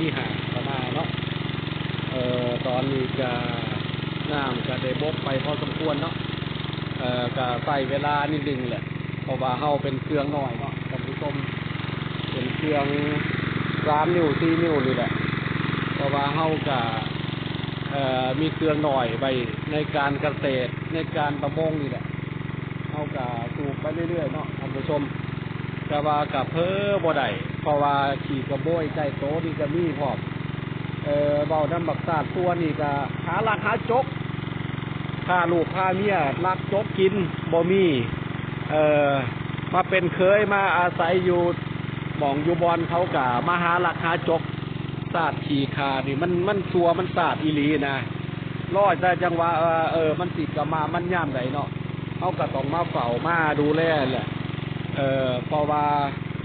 ที่หาประมาเนาะเอ่อตอนนี้ก็น้ำก็ได้บกไปพอสมควรเนาะเอ่อก็ใส่เวลานิดนึงแหละเพราะว่าเฮาเป็นเครื่องน้อยเนาะท่านผู้ชมเป็นเครื่องสามนิ้วสี่นิ้วนี่แหละเพราะว่าเฮาก็เอ่อมีเครื่องหน่อยไปในการเกษตรในการประมงนี่แหละเฮาก็สูบไปเรื่อยๆเนาะท่านผู้ชม ก็ว่ากับเพ้อบ่ได้เพราะว่าขี่กระโบยใกล้โตนี่ก็มีพร้อมเออเบาน้ำบักซาดตัวนี่ก็หาลักหาจกพาลูกพาเมียลักจกกินบ่มี เออมาเป็นเคยมาอาศัยอยู่หมองอยู่บอนเขากะมาหาลักหาจกซาดขี่คานี่มันมันสัวมันซาดอีลีนะรอดได้จังหวะเออเออมันติดกับมามันย่ามใดเนาะเขาก็ต้องมาเฝ้ามาดูแลแหละ เอ่อเพราะว่า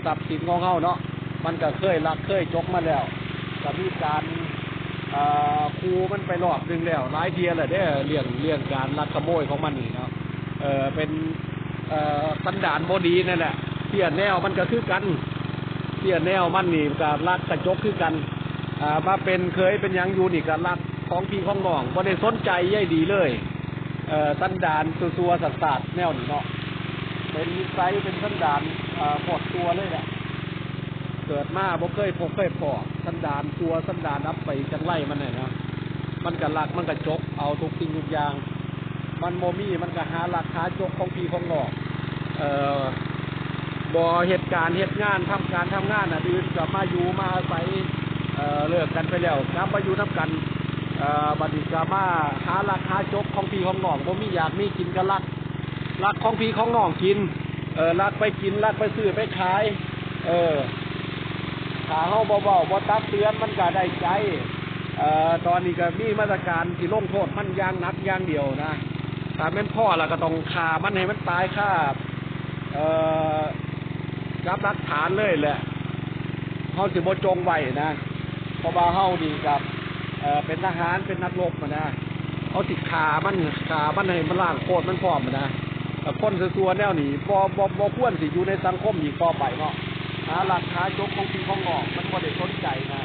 ทรัพย์สินของเขาเนาะมันก็เคยลักเคยจกมาแล้วก็มีการอ่อครูมันไปรอบหนึงแล้วหลายเทียแหละเด้อเรื่องเรื่องการลักขโมยของมันนี่เนาะเออเป็นเอ่อสันดานบดีนั่นแหละเที่ยแนวมันก็คือกันเที่ยแนวมันนี่การลักกระจกคือกันอ่ามาเป็นเคยเป็นยังอยู่นี่การลักของพี่ของน้องบ่ได้สนใจใยดีเลยเอ่อสันดานซัวๆสัสๆแนวนี่เนาะ เป็นนิสัยเป็นสันดานอ่าปอดตัวเลยแหละเกิดมาบ่เคยพบเคยพอสันดานตัวสันดานอับไปจังไรมันเนี่ยนะมันก็ลักมันก็จกเอาทุกสิ่งทุกอย่าง มันโมมี่มันก็หาหลักหาจกของพี่ของนอกเอ่อบ่เหตุการณ์เหตุงานทำการทำงานอะอื่นก็มาอยู่มาอาศัยเอ่อเลิกกันไปแล้วกลับมาอยู่นับกันเอ่อบัดนี้ก็มาหาหลักหาจกของพี่ของน้องบ่มีอยากมีกินก็ลัก รักของพี่ของน้องกิน เออรักไปกินรักไปซื้อไปขาย เออถ้าเฮาเบาๆบ่ตักเตือนมันก็ได้ใจ เอ่อตอนนี้ก็มีมาตรการที่ลงโทษมันย่างนักย่างเดียวนะถ้าแม่นพ่อแล้วก็ต้องฆ่ามันให้มันตายค่าเอ่อรับรักฐานเลยแหละเฮาสิบ่จงไว้นะเพราะว่าเฮาดีกับเอ่อเป็นทหารเป็นนักรบมานะเอาติดขามันขามันให้มันล่างโคตรมันพร้อมนะแต่ คนสัวแนวนี้บ่บ่บ่ควรสิอยู่ในสังคมอีกต่อไปเนาะหาหลักหาจกของพี่ของนอกมันบ่ได้สนใจนะ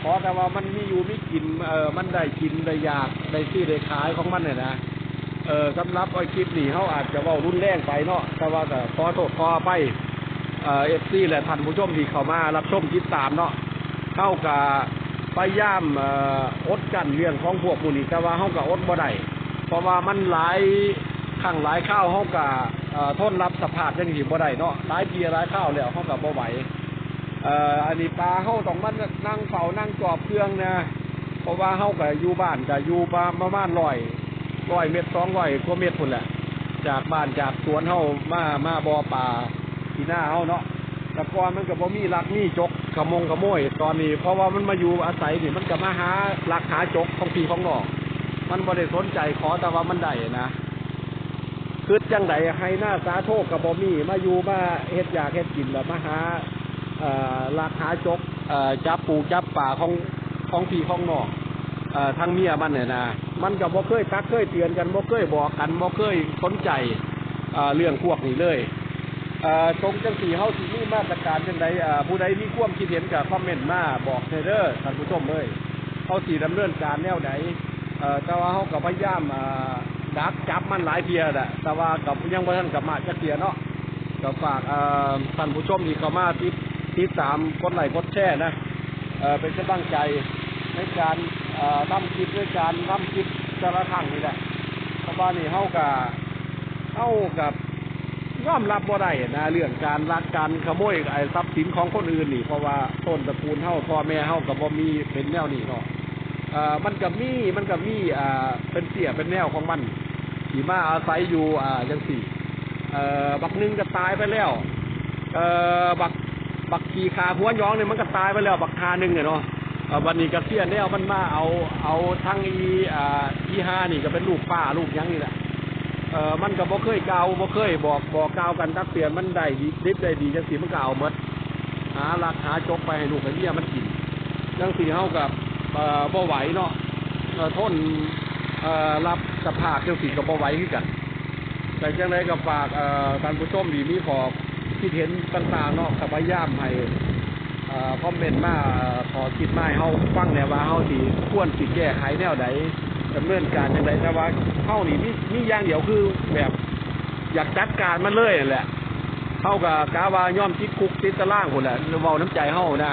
เพราะแต่ว่ามันมีอยู่มีกินเออมันได้กินได้อยากได้ซื้อได้ขายของมันเนี่ยนะเออสำหรับไอ้คลิปนี้เขาอาจจะว้ารุนแรงไปเนาะแต่ว่าก็ขอโทษขอไปเอ่อฟซีและท่านผู้ชมที่เข้ามารับชมติดตามเนาะเข้ากับพยายามเอ่ออดกันเรื่องของพวกมูนี่แต่ว่าเฮาก็อดบ่ได้เพราะว่ามันหลาย ครั้งหลายข้าวเฮาก็เอ่อทนรับสภาพจังซี่บ่ได้เนาะหลายปีหลายข้าวแล้วเฮาก็บ่ไหวอันนี้ปลาเฮาต้องมานั่งเฝ้านั่งจอบเครื่องนะเพราะว่าเฮาก็อยู่บ้านก็อยู่ประมาณ100 100เม็ดตร200กว่าเมตรพุ่นแหละ จากบ้านจากสวนเฮามามาบ่อปลาที่หน้าเฮาเนาะแต่ก่อนมันก็บ่มีลักมีจกขมงขโมย ตอนนี้ เพราะว่ามันมาอยู่อาศัยนี่มันก็มาหาลักหาจกของพี่ของน้องมันบ่ได้สนใจขอแต่ว่ามันได้นะ คือจังไดให้หน้าสาโทษกับบ่มีมาอยู่มาเฮ็ดอยากเฮ็ดกินแล้วมาหาเอ่อลักหาจกจับปูจับป่าของของพี่ของนองเอ่อทางเมียมันเนี่ยนะมันก็บ่เคยตักเคยเตือนกันบ่เคยบอกกันบ่เคยสนใจเรื่องพวกนี้เลยตรงจังสีเฮาสิมีมาตรการจังใดผู้ใดมีความคิดเห็นกับคอมเมนต์มาบอกเด้อท่านผู้ชมเอ้ยเฮาสิดำเนินการแนวใดเอ่อแต่ว่าเฮาก็พยายามอ ดักจับมันหลายเทียแหละแต่ว่ากับยังบ่ทันกลับมาจักเทียเนาะก็ฝากท่านผู้ชมที่เข้ามาติดติดตามกดไลค์กดแชร์นะเอเป็นกำลังใจในการทำคลิปในการทำคลิปแต่ละครั้งนี่แหละเพราะว่านี่เฮาก็เฮากับยอมรับบ่ได้นะเรื่องการลักการขโมยไอ้ทรัพย์สินของคนอื่นนี่ เพราะว่าต้นตระกูลเฮาพ่อแม่เฮาก็บ่มีเป็นแนวนี้เนาะ อ่อมันก็มีมันก็มีอ่าเป็นเสียเป็นแนวของมันที่มาอาศัยอยู่อ่าจังสี่เอ่อบักหนึงก็ตายไปแล้ว เอ่อบักบักขี่ขาหัวยองเนี่ยมันก็ตายไปแล้ว บักคาหนึงเนี่ยเนาะวันนี้ก็เสียแนวมันมาเอาเอาทั้งอีอ่าอีห้านี่ก็เป็นลูกป้าลูกยังนี่แหละเออมันก็บ่เคยกาวบ่เคยบอกบอกกาวกันตักเตือนมันได้ดีดิบได้ดีจังสีมันก็เอาหมดหาราคาจกไปให้ลูกให้เมียมันกินจังสีเฮากับ บ่ไหวเนาะทนรับสภาพจังสีก็บ่ไหวคือกันแต่จังไดก็ฝากท่านผู้ชมที่มีขอคิดเห็นต่างๆเนาะก็พยายามให้คอมเมนต์มาเอ่อขอคิดมาให้เฮาฟังแน่ว่าเฮาสิควรสิแก้ไขแนวใดดำเนินการจังไดแต่ว่าเฮานี่มีมีอย่างเดียวคือแบบอยากจัดการมันเลยนั่แหละเฮาก็กะว่าย่อมติดคุกติดตารางพุ่นแหละเว้าน้ำใจเฮานะ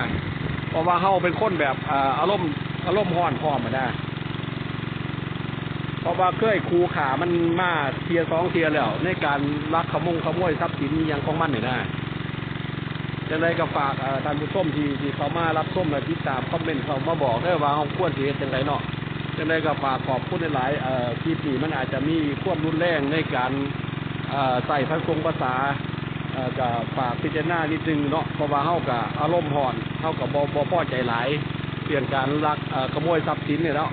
เพราะว่าเฮาเป็นคนแบบอารมณ์ อารมณ์ร้อนพร้อมอะนะเพราะว่าเคยครูขามันมาเทียสองเทียแล้ว ในการลักขโมงขโมยทรัพย์สินยังของมันเนี่ยนะจังไดก็ฝากท่านผู้ชมที่ที่เขามารับชมและติดตามคอมเมนต์เขามาบอกได้ว่าเขาควรสิเฮ็ดจังไดเนาะจังไดก็ฝากขอบคุณหลายๆคลิปนี้มันอาจจะมีความรุนแรงในการเอ่อใส่ภาษาภาษาเอ่อก็ฝากพิจารณานิดนึงเนาะเพราะว่าเฮาก็อารมณ์ร้อนเฮาก็บ่บ่พอใจหลาย เรื่องการลักขโมยทรัพย์สินเนี่ยเนาะ